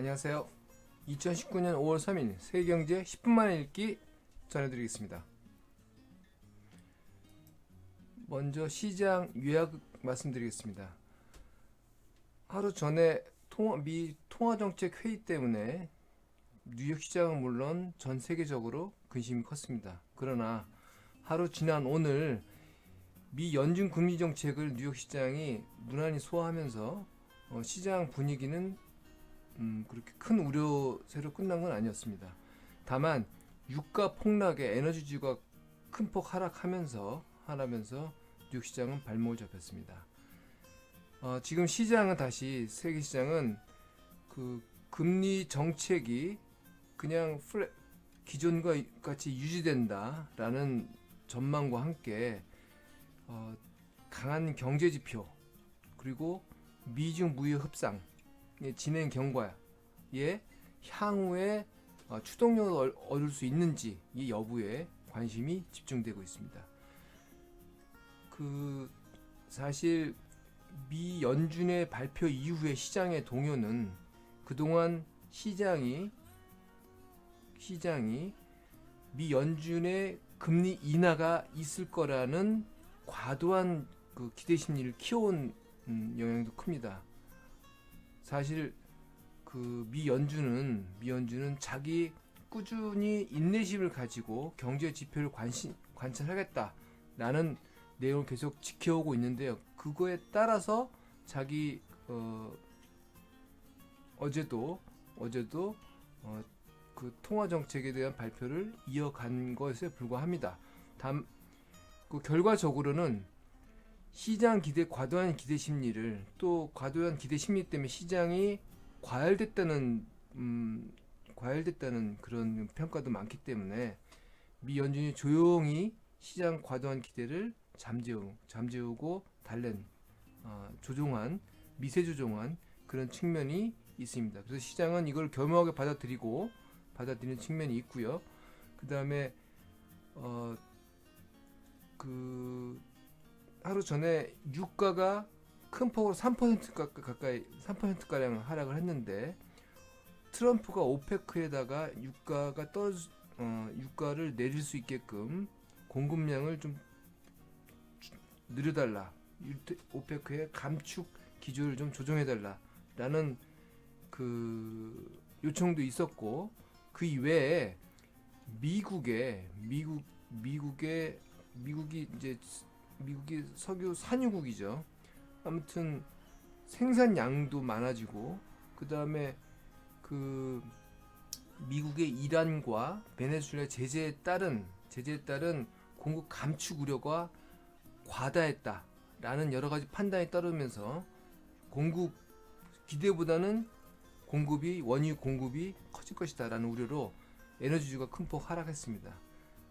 안녕하세요. 2019년 5월 3일 세계경제 10분 만에 읽기 전해드리겠습니다. 먼저 시장 요약 말씀드리겠습니다. 하루 전에 통화, 미 통화정책 회의 때문에 뉴욕 시장은 물론 전 세계적으로 근심이 컸습니다. 그러나 하루 지난 오늘 미 연준 금리 정책을 뉴욕 시장이 무난히 소화하면서 어, 시장 분위기는 음, 그렇게 큰 우려세로 끝난 건 아니었습니다. 다만 유가 폭락에 에너지주가 큰 폭 하락하면서 하라면서 뉴욕 시장은 발목을 잡혔습니다. 어, 지금 시장은 다시 세계 시장은 그 금리 정책이 그냥 플랫 기존과 같이 유지된다라는 전망과 함께 어, 강한 경제 지표 그리고 미중 무역 협상 의 진행 경과에 향후에 어, 추동력을 얻- 얻을 수 있는지 이 여부에 관심이 집중되고 있습니다. 그 사실 미 연준의 발표 이후의 시장의 동요는 그동안 시장이 시장이 미 연준의 금리 인하가 있을 거라는 과도한 그 기대 심리를 키워온 음, 영향도 큽니다. 사실 그 미 연준은 미 연준은 자기 꾸준히 인내심을 가지고 경제 지표를 관심 관찰하겠다 라는 내용을 계속 지켜오고 있는데요. 그거에 따라서 자기 어, 어제도 어제도 어, 그 통화 정책에 대한 발표를 이어간 것에 불과합니다. 다음 그 결과적으로는 시장 기대 과도한 기대 심리를 또 과도한 기대 심리 때문에 시장이 과열됐다는 음, 과열됐다는 그런 평가도 많기 때문에 미 연준이 조용히 시장 과도한 기대를 잠재우 잠재우고 달랜 어, 조종한 미세 조종한 그런 측면이 있습니다. 그래서 시장은 이걸 겸허하게 받아들이고 받아들이는 측면이 있고요. 그 다음에 어, 그 하루 전에 유가가 큰 폭으로 3% 가- 가까이 3% 가량 하락을 했는데 트럼프가 오페크에다가 유가가 떨어 어, 유가를 내릴 수 있게끔 공급량을 좀 주- 늘려달라. 오페크의 감축 기조를 좀 조정해달라라는 그 요청도 있었고 그 이외에 미국의 미국 미국의 미국이 이제 미국이 석유 산유국이죠. 아무튼 생산량도 많아지고 그 다음에 그 미국의 이란과 베네수엘라 제재에 따른 제재에 따른 공급 감축 우려가 과다했다라는 여러 가지 판단이 따르면서 공급 기대보다는 공급이 원유 공급이 커질 것이다라는 우려로 에너지주가 큰 폭 하락했습니다.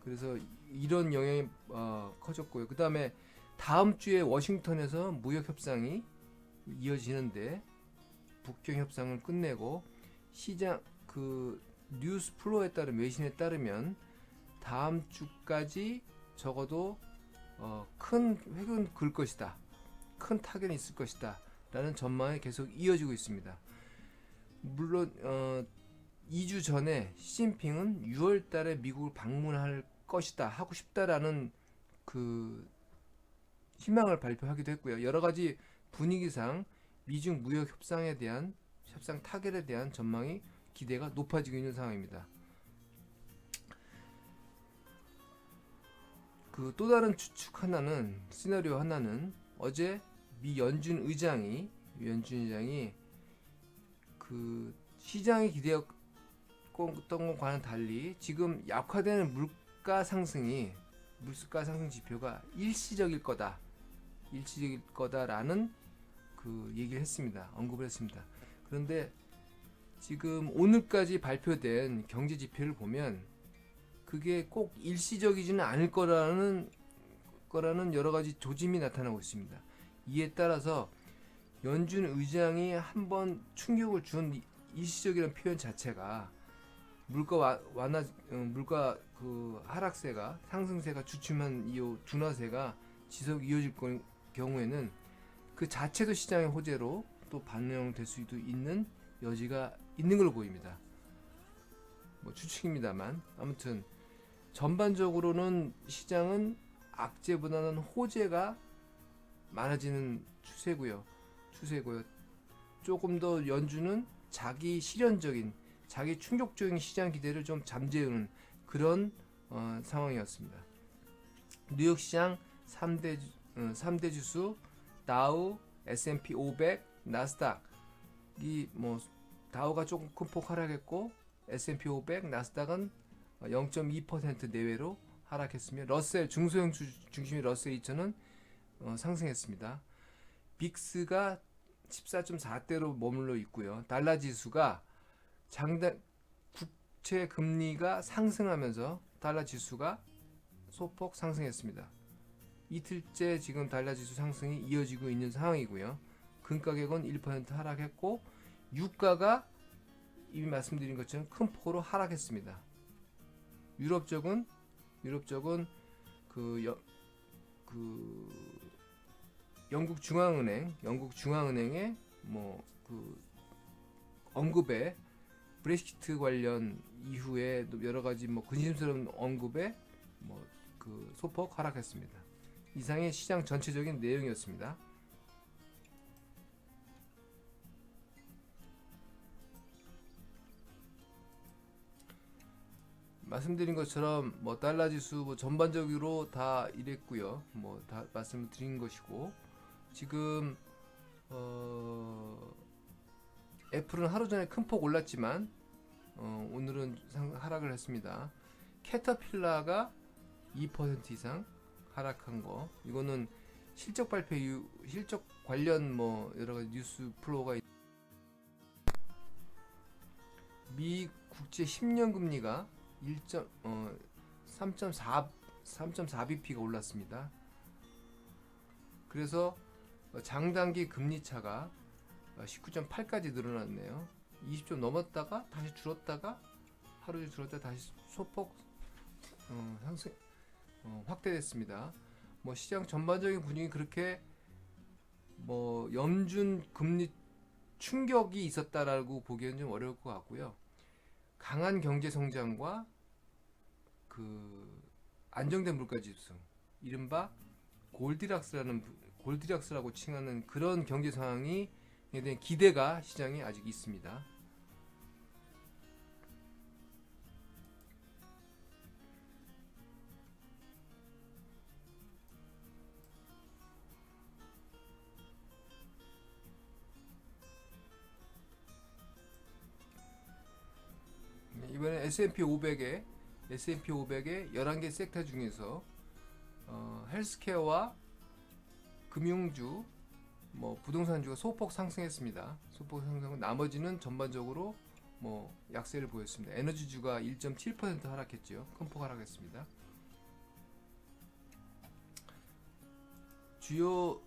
그래서 이런 영향이 어, 커졌고요. 그 다음에 다음 주에 워싱턴에서 무역 협상이 이어지는데 북경 협상을 끝내고 시장 그 뉴스 플로에 따른 외신에 따르면 다음 주까지 적어도 어, 큰 획은 글 것이다. 큰 타격이 있을 것이다. 라는 전망이 계속 이어지고 있습니다. 물론 어, 2주 전에 시진핑은 6월 달에 미국을 방문할 것이다. 하고 싶다라는 그 희망을 발표하기도 했고요. 여러 가지 분위기상 미중 무역 협상에 대한 협상 타결에 대한 전망이 기대가 높아지고 있는 상황입니다. 그 또 다른 추측 하나는 시나리오 하나는 어제 미 연준 의장이 연준 의장이 그 시장의 기대했던 것과는 달리 지금 약화되는 물 가 상승이 물가 상승 지표가 일시적일 거다. 일시적일 거다라는 그 얘기를 했습니다. 언급을 했습니다. 그런데 지금 오늘까지 발표된 경제 지표를 보면 그게 꼭 일시적이지는 않을 거라는 거라는 여러 가지 조짐이 나타나고 있습니다. 이에 따라서 연준 의장이 한번 충격을 준 이- 일시적이라는 표현 자체가 물가 와- 완화 어, 물가 그 하락세가 상승세가 주춤한 이 둔화세가 지속 이어질 거- 경우에는 그 자체도 시장의 호재로 또 반영될 수도 있는 여지가 있는 걸로 보입니다. 뭐 추측입니다만 아무튼 전반적으로는 시장은 악재보다는 호재가 많아지는 추세고요. 추세고요. 조금 더 연준은 자기 실현적인, 자기 충격적인 시장 기대를 좀 잠재우는 그런 어, 상황이었습니다. 뉴욕 시장 3대 어, 3대 지수 다우, S&P 500, 나스닥 이 뭐 다우가 조금 큰폭 하락했고 S&P 500, 나스닥은 0.2% 내외로 하락했으며 러셀 중소형 주, 중심의 러셀 2000은 어, 상승했습니다. 빅스가 14.4대로 머물러 있고요. 달러 지수가 장단 국채 금리가 상승하면서 달러 지수가 소폭 상승했습니다. 이틀째 지금 달러 지수 상승이 이어지고 있는 상황이고요. 금 가격은 1% 하락했고 유가가 이미 말씀드린 것처럼 큰 폭으로 하락했습니다. 유럽 쪽은 유럽 쪽은 그, 여, 그 영국 중앙은행 영국 중앙은행의 뭐 그 언급에 브렉시트 관련 이후에 또 여러 가지 뭐 근심스러운 언급에 뭐 그 소폭 하락했습니다. 이상의 시장 전체적인 내용이었습니다. 말씀드린 것처럼 뭐 달러 지수 뭐 전반적으로 다 이랬고요. 뭐 다 말씀을 드린 것이고 지금 어 애플은 하루 전에 큰 폭 올랐지만 어 오늘은 상, 하락을 했습니다. 캐터필라가 2% 이상 하락한 거 이거는 실적 발표 이후 실적 관련 뭐 여러 가지 뉴스 플로우가 있... 미 국제 10년 금리가 1. 어, 3.4 3.4bp가 올랐습니다. 그래서 장단기 금리 차가 19.8까지 늘어났네요. 20점 넘었다가 다시 줄었다가 하루 에 줄었다 다시 소폭 어, 상승 어, 확대됐습니다. 뭐 시장 전반적인 분위기 그렇게 뭐 염준 금리 충격이 있었다라고 보기에는 좀 어려울 것 같고요. 강한 경제 성장과 그 안정된 물가 지수, 이른바 골디락스라는 부- 골디락스라고 칭하는 그런 경제 상황이 에 대한 기대가 시장에 아직 있습니다. 네, 이번에 S&P 500에 S&P 500의 11개 섹터 중에서 어, 헬스케어와 금융주, 뭐 부동산 주가 소폭 상승했습니다. 소폭 상승. 나머지는 전반적으로 뭐 약세를 보였습니다. 에너지 주가 1.7% 하락했죠. 큰 폭 하락했습니다. 주요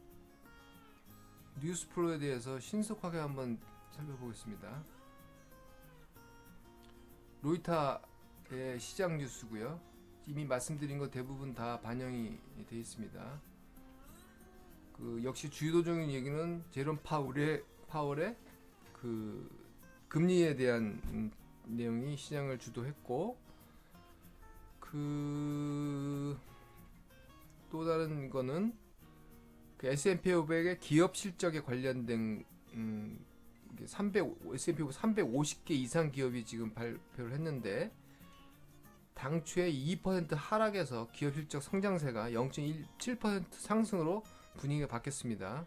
뉴스 프로에 대해서 신속하게 한번 살펴보겠습니다. 로이타의 시장 뉴스고요. 이미 말씀드린 거 대부분 다 반영이 되어 있습니다. 그 역시 주요적인 얘기는 제롬 파울의 파월의 그 금리에 대한 음, 내용이 시장을 주도했고 그 또 다른 거는 그 S&P 500의 기업 실적에 관련된 음, 이게 300 S&P 500 350개 이상 기업이 지금 발표를 했는데 당초에 2% 하락에서 기업 실적 성장세가 0.17% 상승으로 분위기가 바뀌었습니다.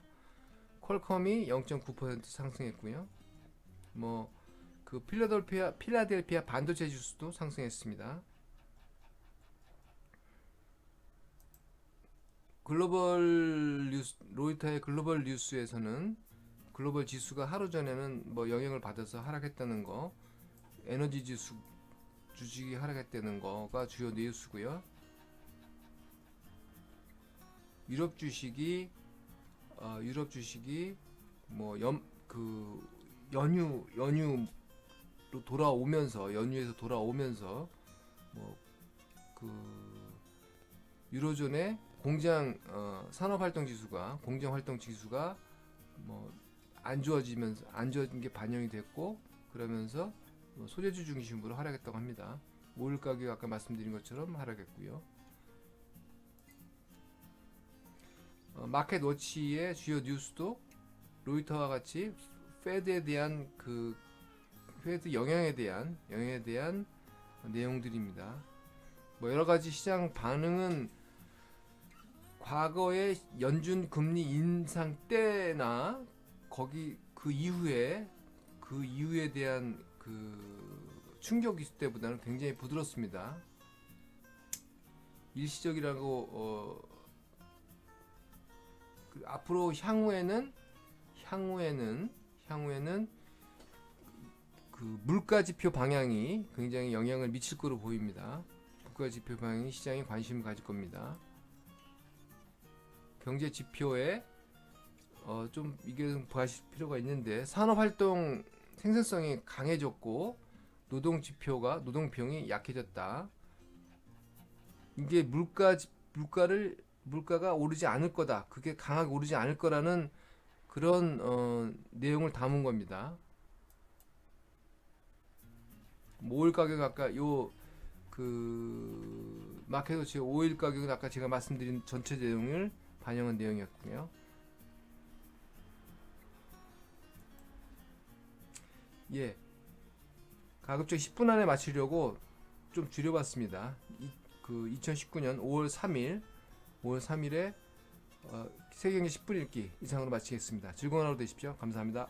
퀄컴이 0.9% 상승했고요. 뭐 그 필라델피아 필라델피아 반도체 지수도 상승했습니다. 글로벌 뉴스 로이터의 글로벌 뉴스에서는 글로벌 지수가 하루 전에는 뭐 영향을 받아서 하락했다는 거, 에너지 지수 주식이 하락했다는 거가 주요 뉴스고요. 유럽 주식이 어, 유럽 주식이 뭐그 연휴 연휴로 돌아오면서 연휴에서 돌아오면서 뭐 그 유로존의 공장 어, 산업 활동 지수가 공정 활동 지수가 뭐 안 좋아지면서 안 좋아진 게 반영이 됐고 그러면서 뭐 소재주 중심으로 하락했다고 합니다. 오일 가격 아까 말씀드린 것처럼 하락했고요. 마켓 워치의 주요 뉴스도 로이터와 같이 페드에 대한 그 페드 영향에 대한 영향에 대한 내용들입니다. 뭐 여러 가지 시장 반응은 과거의 연준 금리 인상 때나 거기 그 이후에 그 이후에 대한 그 충격 있을 때보다는 굉장히 부드럽습니다. 일시적이라고 어, 그 앞으로 향후에는 향후에는 향후에는 그 물가 지표 방향이 굉장히 영향을 미칠 거로 보입니다. 물가 지표 방향이 시장에 관심을 가질 겁니다. 경제 지표에 어, 좀 이게 좀 보실 필요가 있는데 산업 활동 생산성이 강해졌고 노동 지표가 노동 비용이 약해졌다. 이게 물가 지- 물가를 물가가 오르지 않을 거다. 그게 강하게 오르지 않을 거라는 그런 어, 내용을 담은 겁니다. 오일 가격 아까 요 그 마켓워치 오일 가격은 아까 제가 말씀드린 전체 내용을 반영한 내용이었고요. 예. 가급적 10분 안에 마치려고 좀 줄여봤습니다. 이, 그 2019년 5월 3일, 5월 3일에 어, 세경기 10분 읽기 이상으로 마치겠습니다. 즐거운 하루 되십시오. 감사합니다.